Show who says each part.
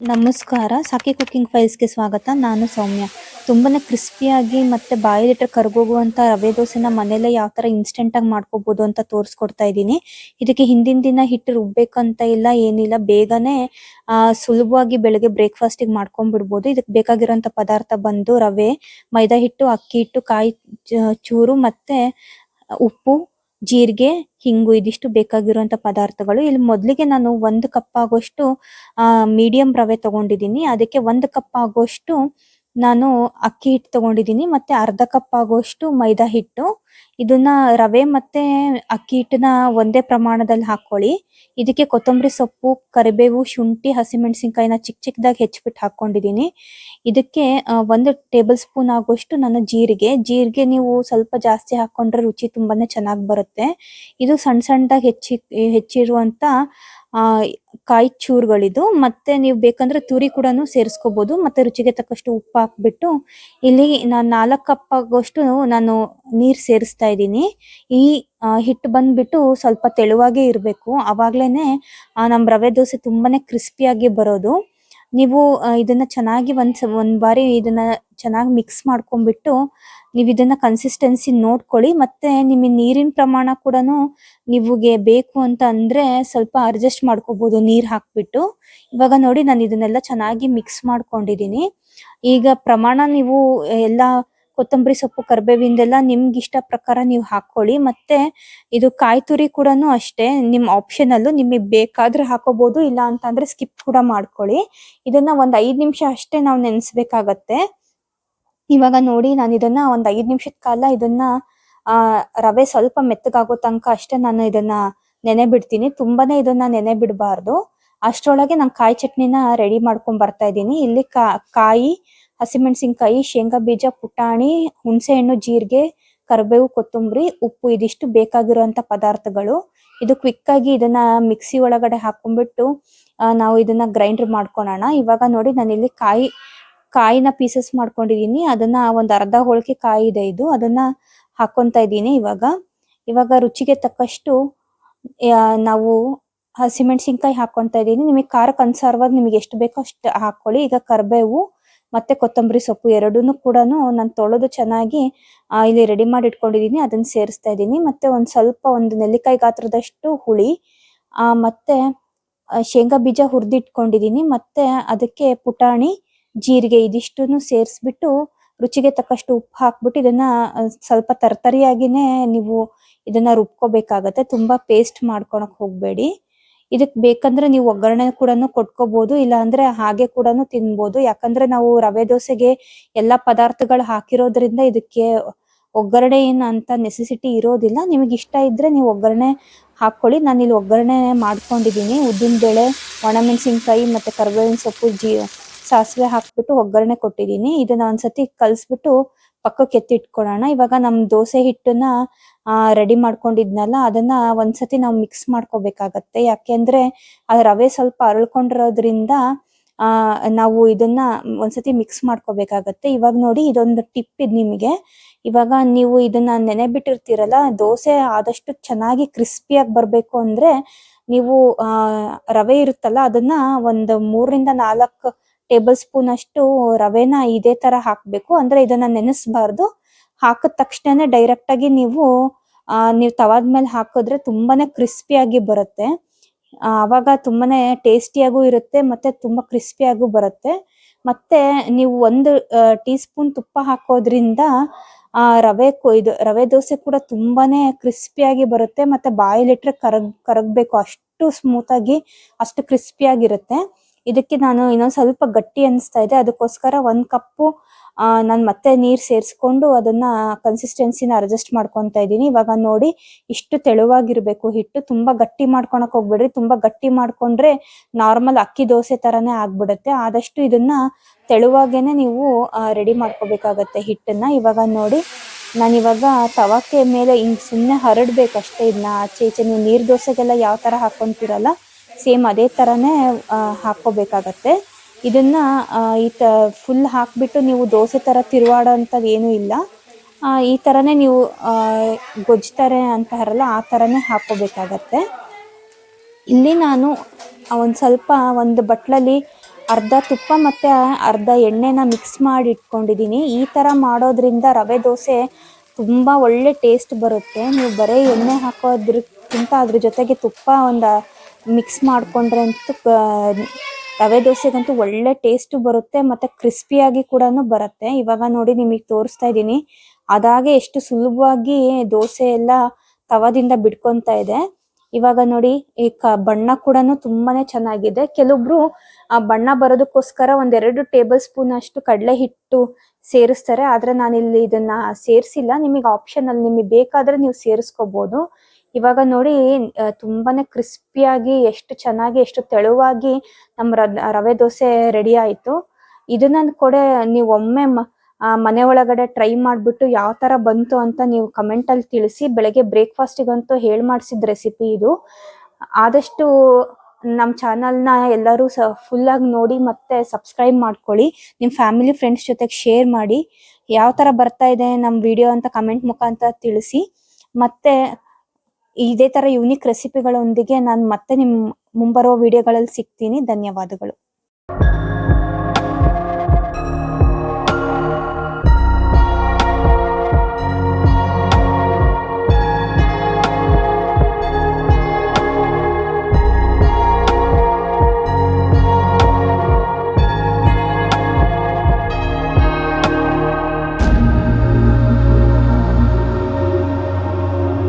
Speaker 1: ನಮಸ್ಕಾರ. ಸಾಕಿ ಕುಕ್ಕಿಂಗ್ ಫೈಲ್ಸ್ಗೆ ಸ್ವಾಗತ. ನಾನು ಸೌಮ್ಯ. ತುಂಬಾನೇ ಕ್ರಿಸ್ಪಿಯಾಗಿ ಮತ್ತೆ ಬಾಯಿಲಿಟ್ರೆ ಕರ್ಗೋಗುವಂಥ ರವೆ ದೋಸೆನ ಮನೇಲೆ ಯಾವ ತರ ಇನ್ಸ್ಟೆಂಟಾಗಿ ಆಗಿ ಮಾಡ್ಕೋಬಹುದು ಅಂತ ತೋರಿಸ್ಕೊಡ್ತಾ ಇದ್ದೀನಿ. ಇದಕ್ಕೆ ಹಿಂದಿನ ದಿನ ಹಿಟ್ಟು ರುಬ್ಬೇಕಂತ ಇಲ್ಲ, ಏನಿಲ್ಲ. ಬೇಗನೆ ಸುಲಭವಾಗಿ ಬೆಳಗ್ಗೆ ಬ್ರೇಕ್ಫಾಸ್ಟಿಗೆ ಗೆ ಮಾಡ್ಕೊಂಡ್ ಬಿಡ್ಬೋದು ಇದಕ್ಕೆ ಬೇಕಾಗಿರೋಂಥ ಪದಾರ್ಥ ಬಂದು ರವೆ, ಮೈದಾ ಹಿಟ್ಟು, ಅಕ್ಕಿ ಹಿಟ್ಟು, ಕಾಯಿ ಚೂರು ಮತ್ತೆ ಉಪ್ಪು ಜೀರಿಗೆ, ಹಿಂಗು ಇದಿಷ್ಟು ಬೇಕಾಗಿರುವಂತ ಪದಾರ್ಥಗಳು. ಇಲ್ಲಿ ಮೊದಲಿಗೆ ನಾನು ಒಂದು ಕಪ್ ಆಗೋಷ್ಟು ಮೀಡಿಯಂ ರವೆ ತಗೊಂಡಿದ್ದೀನಿ. ಅದಕ್ಕೆ ಒಂದು ಕಪ್ ಆಗುವಷ್ಟು ನಾನು ಅಕ್ಕಿ ಹಿಟ್ಟು ತಗೊಂಡಿದ್ದೀನಿ, ಮತ್ತೆ ಅರ್ಧ ಕಪ್ ಆಗುವಷ್ಟು ಮೈದಾ ಹಿಟ್ಟು. ಇದನ್ನ ರವೆ ಮತ್ತೆ ಅಕ್ಕಿ ಹಿಟ್ಟನ್ನ ಒಂದೇ ಪ್ರಮಾಣದಲ್ಲಿ ಹಾಕೊಳ್ಳಿ. ಇದಕ್ಕೆ ಕೊತ್ತಂಬರಿ ಸೊಪ್ಪು, ಕರಿಬೇವು, ಶುಂಠಿ, ಹಸಿಮೆಣಸಿನಕಾಯಿನ ಚಿಕ್ಕ ಚಿಕ್ಕದಾಗಿ ಹೆಚ್ಚಿಬಿಟ್ಟು ಹಾಕೊಂಡಿದ್ದೀನಿ. ಇದಕ್ಕೆ ಒಂದು ಟೇಬಲ್ ಸ್ಪೂನ್ ಆಗುವಷ್ಟು ನಾನು ಜೀರಿಗೆ. ಜೀರಿಗೆ ನೀವು ಸ್ವಲ್ಪ ಜಾಸ್ತಿ ಹಾಕೊಂಡ್ರೆ ರುಚಿ ತುಂಬಾನೇ ಚೆನ್ನಾಗಿ ಬರುತ್ತೆ. ಇದು ಸಣ್ಣ ಸಣ್ಣದಾಗಿ ಹೆಚ್ಚಿ, ಹೆಚ್ಚಿರುವಂತ ಕಾಯಿ ಚೂರುಗಳಿದು, ಮತ್ತೆ ನೀವು ಬೇಕಂದ್ರೆ ತುರಿ ಕೂಡ ಸೇರಿಸ್ಕೋಬಹುದು ಮತ್ತೆ ರುಚಿಗೆ ತಕ್ಕಷ್ಟು ಉಪ್ಪು ಹಾಕ್ಬಿಟ್ಟು, ಇಲ್ಲಿ ನಾನು ನಾಲ್ಕು ಕಪ್ ಆಗೋಷ್ಟು ನಾನು ನೀರ್ ಸೇರಿಸ್ತಾ ಇದ್ದೀನಿ. ಈ ಹಿಟ್ಟು ಬಂದ್ಬಿಟ್ಟು ಸ್ವಲ್ಪ ತೆಳುವಾಗೇ ಇರಬೇಕು. ಅವಾಗ್ಲೇನೆ ನಮ್ಮ ನಮ್ ರವೆ ದೋಸೆ ತುಂಬಾನೇ ಕ್ರಿಸ್ಪಿಯಾಗಿ ಬರೋದು. ನೀವು ಇದನ್ನ ಚೆನ್ನಾಗಿ ಒಂದ್ ಒಂದ್ ಬಾರಿ ಇದನ್ನ ಚೆನ್ನಾಗಿ ಮಿಕ್ಸ್ ಮಾಡ್ಕೊಂಡ್ಬಿಟ್ಟು ನೀವು ಇದನ್ನ ಕನ್ಸಿಸ್ಟೆನ್ಸಿ ನೋಡ್ಕೊಳ್ಳಿ. ಮತ್ತೆ ನಿಮಗೆ ನೀರಿನ ಪ್ರಮಾಣ ಕೂಡ ನಿಮಗೆ ಬೇಕು ಅಂತ ಅಂದ್ರೆ ಸ್ವಲ್ಪ ಅಡ್ಜಸ್ಟ್ ಮಾಡ್ಕೋಬಹುದು ನೀರ್ ಹಾಕ್ಬಿಟ್ಟು. ಇವಾಗ ನೋಡಿ ನಾನು ಇದನ್ನೆಲ್ಲ ಚೆನ್ನಾಗಿ ಮಿಕ್ಸ್ ಮಾಡ್ಕೊಂಡಿದೀನಿ. ಈಗ ಪ್ರಮಾಣ ನೀವು ಎಲ್ಲ ಕೊತ್ತಂಬರಿ ಸೊಪ್ಪು, ಕರ್ಬೇವಿಂದೆಲ್ಲ ನಿಮ್ಗೆ ಇಷ್ಟ ಪ್ರಕಾರ ನೀವು ಹಾಕೊಳ್ಳಿ ಮತ್ತೆ ಇದು ಕಾಯಿ ತುರಿ ಕೂಡ ಅಷ್ಟೇ. ನಿಮ್ ಆಪ್ಷನಲ್ ನಿಮಗೆ ಬೇಕಾದ್ರೆ ಹಾಕೋಬಹುದು ಇಲ್ಲ ಅಂತಂದ್ರೆ ಸ್ಕಿಪ್ ಕೂಡ ಮಾಡ್ಕೊಳ್ಳಿ. ಇದನ್ನ ಒಂದ್ ಐದ್ ನಿಮಿಷ ಅಷ್ಟೇ ನಾವು ನೆನೆಸ್ಬೇಕಾಗತ್ತೆ. ಇವಾಗ ನೋಡಿ, ನಾನು ಇದನ್ನ ಒಂದ್ ಐದ್ ನಿಮಿಷದ ಕಾಲ ಇದನ್ನ ರವೆ ಸ್ವಲ್ಪ ಮೆತ್ತಗಾಗೋ ತನಕ ಅಷ್ಟೇ ನಾನು ಇದನ್ನ ನೆನೆ ಬಿಡ್ತೀನಿ ತುಂಬಾನೇ ಇದನ್ನ ನೆನೆ ಬಿಡಬಾರ್ದು ಅಷ್ಟರೊಳಗೆ ನಾನು ಕಾಯಿ ಚಟ್ನಿನ ರೆಡಿ ಮಾಡ್ಕೊಂಡ್ ಬರ್ತಾ ಇದ್ದೀನಿ. ಇಲ್ಲಿ ಕಾಯಿ ಹಸಿಮೆಣಸಿನಕಾಯಿ, ಶೇಂಗಾ ಬೀಜ, ಪುಟಾಣಿ ಹುಣಸೆ ಹಣ್ಣು ಜೀರಿಗೆ, ಕರಿಬೇವು, ಕೊತ್ತಂಬರಿ, ಉಪ್ಪು ಇದಿಷ್ಟು ಬೇಕಾಗಿರುವಂತ ಪದಾರ್ಥಗಳು. ಇದು ಕ್ವಿಕ್ ಆಗಿ ಇದನ್ನ ಮಿಕ್ಸಿ ಒಳಗಡೆ ಹಾಕೊಂಡ್ಬಿಟ್ಟು ನಾವು ಇದನ್ನ ಗ್ರೈಂಡರ್ ಮಾಡ್ಕೊಳೋಣ. ಇವಾಗ ನೋಡಿ ನಾನು ಇಲ್ಲಿ ಕಾಯಿ, ಕಾಯಿನ ಪೀಸಸ್ ಮಾಡ್ಕೊಂಡಿದೀನಿ. ಅದನ್ನ ಒಂದ್ ಅರ್ಧ ಹೋಳಿಗೆ ಕಾಯಿ ಇದೆ ಇದು. ಅದನ್ನ ಹಾಕೊಂತ ಇದ್ದೀನಿ ಇವಾಗ. ಇವಾಗ ರುಚಿಗೆ ತಕ್ಕಷ್ಟು ನಾವು ಹಸಿಮೆಣಸಿನಕಾಯಿ ಹಾಕೊಂತ ಇದ್ದೀನಿ. ನಿಮಗೆ ಖಾರ ಅನುಸಾರವಾಗಿ ನಿಮಗೆ ಎಷ್ಟು ಬೇಕೋ ಅಷ್ಟು ಹಾಕೊಳ್ಳಿ. ಈಗ ಕರಿಬೇವು ಮತ್ತೆ ಕೊತ್ತಂಬರಿ ಸೊಪ್ಪು ಎರಡೂ ಕೂಡ ನಾನು ತೊಳೆದು ಚೆನ್ನಾಗಿ ಇಲ್ಲಿ ರೆಡಿ ಮಾಡಿ ಇಟ್ಕೊಂಡಿದ್ದೀನಿ ಅದನ್ನ ಸೇರಿಸ್ತಾ ಇದ್ದೀನಿ ಮತ್ತೆ ಒಂದು ಸ್ವಲ್ಪ ಒಂದು ನೆಲ್ಲಿಕಾಯಿ ಗಾತ್ರದಷ್ಟು ಹುಳಿ ಮತ್ತೆ ಶೇಂಗಾ ಬೀಜ ಹುರಿದಿಟ್ಕೊಂಡಿದ್ದೀನಿ ಮತ್ತೆ ಅದಕ್ಕೆ ಪುಟಾಣಿ, ಜೀರಿಗೆ ಇದಿಷ್ಟನ್ನು ಸೇರಿಸ್ಬಿಟ್ಟು ರುಚಿಗೆ ತಕ್ಕಷ್ಟು ಉಪ್ಪು ಹಾಕ್ಬಿಟ್ಟು ಇದನ್ನ ಸ್ವಲ್ಪ ತರತರಿಯಾಗಿನೇ ನೀವು ಇದನ್ನ ರುಬ್ಕೋಬೇಕಾಗತ್ತೆ. ತುಂಬಾ ಪೇಸ್ಟ್ ಮಾಡ್ಕೊಳಕ್ ಹೋಗ್ಬೇಡಿ. ಇದಕ್ ಬೇಕಂದ್ರೆ ನೀವು ಒಗ್ಗರಣೆ ಕೂಡ ಕೊಟ್ಕೋಬಹುದು ಇಲ್ಲ ಅಂದ್ರೆ ಹಾಗೆ ಕೂಡ ತಿನ್ಬಹುದು ಯಾಕಂದ್ರೆ ನಾವು ರವೆ ದೋಸೆಗೆ ಎಲ್ಲಾ ಪದಾರ್ಥಗಳು ಹಾಕಿರೋದ್ರಿಂದ ಇದಕ್ಕೆ ಒಗ್ಗರಣೆ ಏನ್ ಅಂತ ನೆಸೆಸಿಟಿ ಇರೋದಿಲ್ಲ. ನಿಮಗೆ ಇಷ್ಟ ಇದ್ರೆ ನೀವು ಒಗ್ಗರಣೆ ಹಾಕೊಳ್ಳಿ ನಾನು ಇಲ್ಲಿ ಒಗ್ಗರಣೆ ಮಾಡ್ಕೊಂಡಿದ್ದೀನಿ. ಉದ್ದಿನ ಬೇಳೆ ಒಣಮೆಣಸಿನಕಾಯಿ ಮತ್ತೆ ಕರ್ಬೇವಿನ ಸೊಪ್ಪು, ಜೀ, ಸಾಸಿವೆ ಹಾಕ್ಬಿಟ್ಟು ಒಗ್ಗರಣೆ ಕೊಟ್ಟಿದ್ದೀನಿ. ಇದನ್ನ ಒಂದ್ಸತಿ ಕಲ್ಸ್ಬಿಟ್ಟು ಪಕ್ಕಕ್ಕೆ ಎತ್ತಿಟ್ಕೊಳ್ಳೋಣ. ಇವಾಗ ನಮ್ ದೋಸೆ ಹಿಟ್ಟನ್ನ ರೆಡಿ ಮಾಡ್ಕೊಂಡಿದ್ನಲ್ಲ, ಅದನ್ನ ಒಂದ್ಸತಿ ನಾವು ಮಿಕ್ಸ್ ಮಾಡ್ಕೋಬೇಕಾಗತ್ತೆ. ಯಾಕೆಂದ್ರೆ ಆ ರವೆ ಸ್ವಲ್ಪ ಅರಳ್ಕೊಂಡಿರೋದ್ರಿಂದ, ಆ, ನಾವು ಇದನ್ನ ಒಂದ್ಸತಿ ಮಿಕ್ಸ್ ಮಾಡ್ಕೋಬೇಕಾಗತ್ತೆ. ಇವಾಗ ನೋಡಿ ಇದೊಂದು ಟಿಪ್ ಇದು ನಿಮಗೆ. ಇವಾಗ ನೀವು ಇದನ್ನ ನೆನೆ ಬಿಟ್ಟಿರ್ತೀರಲ್ಲ ದೋಸೆ ಆದಷ್ಟು ಚೆನ್ನಾಗಿ ಕ್ರಿಸ್ಪಿಯಾಗಿ ಬರ್ಬೇಕು ಅಂದ್ರೆ, ನೀವು ರವೆ ಇರುತ್ತಲ್ಲ, ಅದನ್ನ ಒಂದು ಮೂರರಿಂದ ನಾಲ್ಕು ಟೇಬಲ್ ಸ್ಪೂನ್ ಅಷ್ಟು ರವೆನ ಇದೇ ತರ ಹಾಕ್ಬೇಕು. ಅಂದ್ರೆ ಇದನ್ನ ನೆನೆಸ್ಬಾರ್ದು. ಹಾಕಿದ ತಕ್ಷಣನೇ ಡೈರೆಕ್ಟ್ ಆಗಿ ನೀವು ನೀವು ತವಾದ ಮೇಲೆ ಹಾಕಿದ್ರೆ ತುಂಬಾನೇ ಕ್ರಿಸ್ಪಿಯಾಗಿ ಬರುತ್ತೆ. ಆವಾಗ ತುಂಬಾನೇ ಟೇಸ್ಟಿಯಾಗೂ ಇರುತ್ತೆ ಮತ್ತೆ ತುಂಬಾ ಕ್ರಿಸ್ಪಿಯಾಗೂ ಬರುತ್ತೆ. ಮತ್ತೆ ನೀವು ಒಂದು ಟೀ ಸ್ಪೂನ್ ತುಪ್ಪ ಹಾಕೋದ್ರಿಂದ ರವೆ ಇದು, ರವೆ ದೋಸೆ ಕೂಡ ತುಂಬಾನೇ ಕ್ರಿಸ್ಪಿಯಾಗಿ ಬರುತ್ತೆ ಮತ್ತೆ ಬಾಯಲ್ಲಿಟ್ರೆ ಕರಗ್, ಕರಗ್ಬೇಕು. ಅಷ್ಟು ಸ್ಮೂತ್ ಆಗಿ ಅಷ್ಟು ಕ್ರಿಸ್ಪಿಯಾಗಿರುತ್ತೆ ಇದಕ್ಕೆ ನಾನು ಇನ್ನೊಂದು ಸ್ವಲ್ಪ ಗಟ್ಟಿ ಅನಿಸ್ತಾ ಇದೆ. ಅದಕ್ಕೋಸ್ಕರ ಒಂದು ಕಪ್ಪು ನಾನು ಮತ್ತೆ ನೀರು ಸೇರಿಸ್ಕೊಂಡು ಅದನ್ನ ಕನ್ಸಿಸ್ಟೆನ್ಸಿನ ಅಡ್ಜಸ್ಟ್ ಮಾಡ್ಕೊತಾ ಇದ್ದೀನಿ. ಇವಾಗ ನೋಡಿ, ಇಷ್ಟು ತೆಳುವಾಗಿರ್ಬೇಕು ಹಿಟ್ಟು. ತುಂಬಾ ಗಟ್ಟಿ ಮಾಡ್ಕೊಳಕ್ ಹೋಗ್ಬೇಡ್ರಿ. ತುಂಬಾ ಗಟ್ಟಿ ಮಾಡ್ಕೊಂಡ್ರೆ ನಾರ್ಮಲ್ ಅಕ್ಕಿ ದೋಸೆ ತರಾನೇ ಆಗ್ಬಿಡುತ್ತೆ. ಆದಷ್ಟು ಇದನ್ನ ತೆಳುವಾಗೇನೆ ನೀವು ರೆಡಿ ಮಾಡ್ಕೋಬೇಕಾಗತ್ತೆ ಹಿಟ್ಟನ್ನ. ಇವಾಗ ನೋಡಿ, ನಾನು ಇವಾಗ ತವಾಕೆ ಮೇಲೆ ಹಿಂಗ್ ಸುಮ್ಮನೆ ಹರಡ್ಬೇಕಷ್ಟೇ ಇದನ್ನ ಆಚೆ ಈಚೆ ನೀವು ನೀರ್ ದೋಸೆಗೆಲ್ಲ ಯಾವ ತರ ಹಾಕೊಂತೀರಲ್ಲ ಸೇಮ್ ಅದೇ ಥರನೇ ಹಾಕ್ಕೋಬೇಕಾಗತ್ತೆ. ಇದನ್ನು ಈ ತ ಫುಲ್ ಹಾಕಿಬಿಟ್ಟು ನೀವು ದೋಸೆ ಥರ ತಿರುವಾಡೋ ಅಂಥದ್ದು ಏನೂ ಇಲ್ಲ. ಈ ಥರನೇ ನೀವು ಗೊಜ್ತಾರೆ ಅಂತಾರಲ್ಲ ಆ ಥರನೇ ಹಾಕೋಬೇಕಾಗತ್ತೆ ಇಲ್ಲಿ ನಾನು ಒಂದು ಸ್ವಲ್ಪ ಒಂದು ಬಟ್ಲಲ್ಲಿ ಅರ್ಧ ತುಪ್ಪ ಮತ್ತು ಅರ್ಧ ಎಣ್ಣೆನ ಮಿಕ್ಸ್ ಮಾಡಿ ಇಟ್ಕೊಂಡಿದ್ದೀನಿ. ಈ ಥರ ಮಾಡೋದ್ರಿಂದ ರವೆ ದೋಸೆ ತುಂಬ ಒಳ್ಳೆ ಟೇಸ್ಟ್ ಬರುತ್ತೆ. ನೀವು ಬರೀ ಎಣ್ಣೆ ಹಾಕೋದ್ರಕ್ಕಿಂತ ಅದ್ರ ಜೊತೆಗೆ ತುಪ್ಪ ಒಂದು ಮಿಕ್ಸ್ ಮಾಡಿಕೊಂಡ್ರೆ ಅಂತೂ ರವೆ ದೋಸೆಗಂತೂ ಒಳ್ಳೆ ಟೇಸ್ಟು ಬರುತ್ತೆ, ಮತ್ತೆ ಕ್ರಿಸ್ಪಿಯಾಗಿ ಕೂಡ ಬರುತ್ತೆ. ಇವಾಗ ನೋಡಿ ನಿಮಗೆ ತೋರಿಸ್ತಾ ಇದ್ದೀನಿ. ಅದಾಗೆ ಎಷ್ಟು ಸುಲಭವಾಗಿ ದೋಸೆ ಎಲ್ಲ ತವದಿಂದ ಬಿಡ್ಕೊತಾ ಇದೆ. ಇವಾಗ ನೋಡಿ, ಈ ಕ, ಬಣ್ಣ ಕೂಡ ತುಂಬಾನೇ ಚೆನ್ನಾಗಿದೆ. ಕೆಲವೊಬ್ರು ಆ, ಬಣ್ಣ ಬರೋದಕ್ಕೋಸ್ಕರ ಒಂದೆರಡು ಟೇಬಲ್ ಸ್ಪೂನ್ ಅಷ್ಟು ಕಡಲೆ ಹಿಟ್ಟು ಸೇರಿಸ್ತಾರೆ. ಆದ್ರೆ ನಾನು ಇಲ್ಲಿ ಇದನ್ನ ಸೇರಿಸಿಲ್ಲ. ನಿಮಗೆ ಆಪ್ಷನ್ ಅಲ್ಲಿ ನಿಮಗೆ ಬೇಕಾದ್ರೆ ನೀವು ಸೇರಿಸ್ಕೋಬಹುದು ಇವಾಗ ನೋಡಿ ತುಂಬಾನೇ ಕ್ರಿಸ್ಪಿಯಾಗಿ ಎಷ್ಟು ಚೆನ್ನಾಗಿ, ಎಷ್ಟು ತೆಳುವಾಗಿ ನಮ್ಮ ರವೆ ದೋಸೆ ರೆಡಿ ಆಯ್ತು. ಇದನ್ನ ಕೂಡ ನೀವು ಒಮ್ಮೆ ಮನೆ ಒಳಗಡೆ ಟ್ರೈ ಮಾಡಿಬಿಟ್ಟು ಯಾವ ತರ ಬಂತು ಅಂತ ನೀವು ಕಮೆಂಟ್ ಅಲ್ಲಿ ತಿಳಿಸಿ, ಬೆಳಗ್ಗೆ ಬ್ರೇಕ್ಫಾಸ್ಟಿಗಂತೂ ಹೇಳಿ ಮಾಡಿಸಿದ ರೆಸಿಪಿ ಇದು. ಆದಷ್ಟು ನಮ್ಮ ಚಾನಲ್ನ ಎಲ್ಲರೂ ಸ ಆಗಿ ನೋಡಿ ಮತ್ತೆ ಸಬ್ಸ್ಕ್ರೈಬ್ ಮಾಡ್ಕೊಳ್ಳಿ. ನಿಮ್ಮ ಫ್ಯಾಮಿಲಿ ಫ್ರೆಂಡ್ಸ್ ಜೊತೆಗೆ ಶೇರ್ ಮಾಡಿ. ಯಾವ ತರ ಬರ್ತಾ ಇದೆ ನಮ್ಮ ವಿಡಿಯೋ ಅಂತ ಕಮೆಂಟ್ ಮುಖಾಂತರ ತಿಳಿಸಿ. ಮತ್ತೆ ಇದೇ ತರ ಯುನಿಕ್ ರೆಸಿಪಿಗಳೊಂದಿಗೆ ನಾನು ಮತ್ತೆ ನಿಮ್ ಮುಂಬರುವ ವಿಡಿಯೋಗಳಲ್ಲಿ ಸಿಗ್ತೀನಿ. ಧನ್ಯವಾದಗಳು.